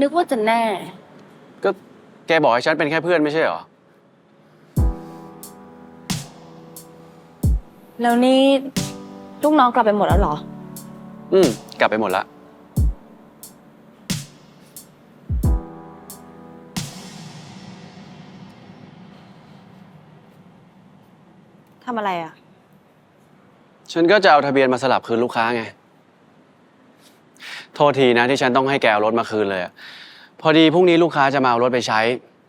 นึกว่าจะแน่ ก็แกบอกให้ฉันเป็นแค่เพื่อนไม่ใช่เหรอ แล้วนี่ลูกน้องกลับไปหมดแล้วเหรอ อืม กลับไปหมดละ ทำอะไรอะ ฉันก็จะเอาทะเบียนมาสลับคืนลูกค้าไง โทษทีนะที่ฉันต้องให้แกเอารถมาคืนเลยอะพอดีพรุ่งนี้ลูกค้าจะมาเอารถไปใช้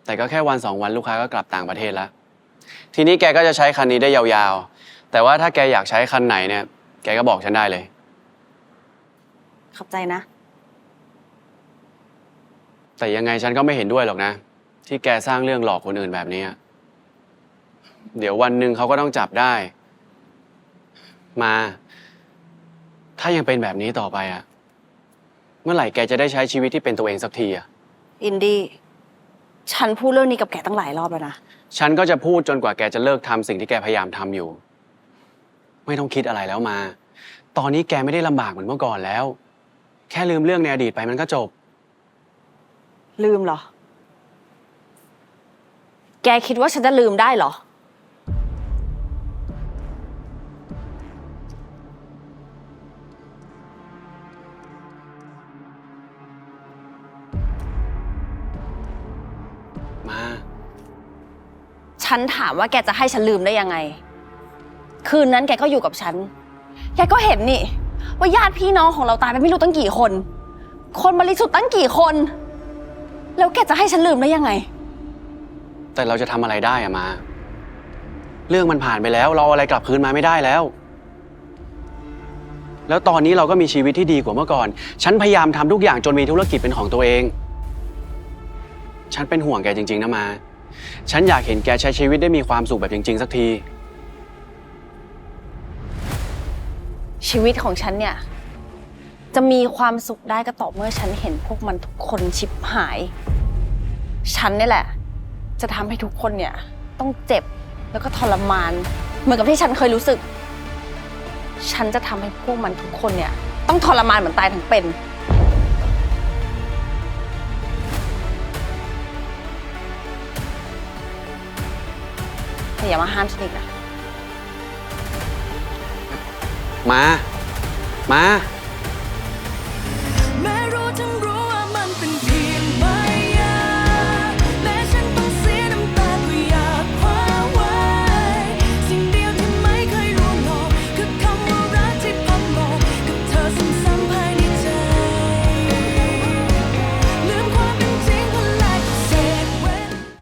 แต่ก็แค่วันสองวันลูกค้าก็กลับต่างประเทศแล้ว ทีนี้แกก็จะใช้คันนี้ได้ยาวๆ แต่ว่าถ้าแกอยากใช้คันไหนเนี่ย แกก็บอกฉันได้เลย ขอบใจนะ แต่ยังไงฉันก็ไม่เห็นด้วยหรอกนะ ที่แกสร้างเรื่องหลอกคนอื่นแบบนี้อะเดี๋ยววันหนึ่งเขาก็ต้องจับได้ มา ถ้ายังเป็นแบบนี้ต่อไปอะ เมื่อไหร่แกจะได้ใช้ชีวิตที่เป็นตัวเองสักทีอะอินดี้ฉันพูดเรื่องนี้กับแกตั้งหลายรอบแล้วนะฉันก็จะพูดจนกว่าแกจะเลิกทำสิ่งที่แกพยายามทำอยู่ ไม่ต้องคิดอะไรแล้วมา ตอนนี้แกไม่ได้ลำบากเหมือนเมื่อก่อนแล้ว แค่ลืมเรื่องในอดีตไปมันก็จบ ลืมเหรอ แกคิดว่าฉันจะลืมได้เหรอ มา ฉันถามว่าแกจะให้ฉันลืมได้ยังไง คืนนั้นแกก็อยู่กับฉัน แกก็เห็นนี่ ว่าญาติพี่น้องของเราตายไปไม่รู้ตั้งกี่คน คนบริสุทธิ์ตั้งกี่คน แล้วแกจะให้ฉันลืมได้ยังไง แต่เราจะทำอะไรได้อะมา เรื่องมันผ่านไปแล้ว เราเอาอะไรกลับคืนมาไม่ได้แล้ว แล้วตอนนี้เราก็มีชีวิตที่ดีกว่าเมื่อก่อน ฉันพยายามทำทุกอย่างจนมีธุรกิจเป็นของตัวเอง ฉันเป็นห่วงแกจริง ๆนะมา ฉันอยากเห็นแกใช้ชีวิตได้มีความสุขแบบจริง ๆ สักที ชีวิตของฉันเนี่ย จะมีความสุขได้ก็ต่อเมื่อฉันเห็นพวกมันทุกคนชิบหาย ฉันนี่แหละ จะทำให้ทุกคนเนี่ย ต้องเจ็บแล้วก็ทรมาน เหมือนกับที่ฉันเคยรู้สึก ฉันจะทำให้พวกมันทุกคนเนี่ย ต้องทรมานเหมือนตายทั้งเป็น อย่ามาห้ามฉันอีกนะ มา มา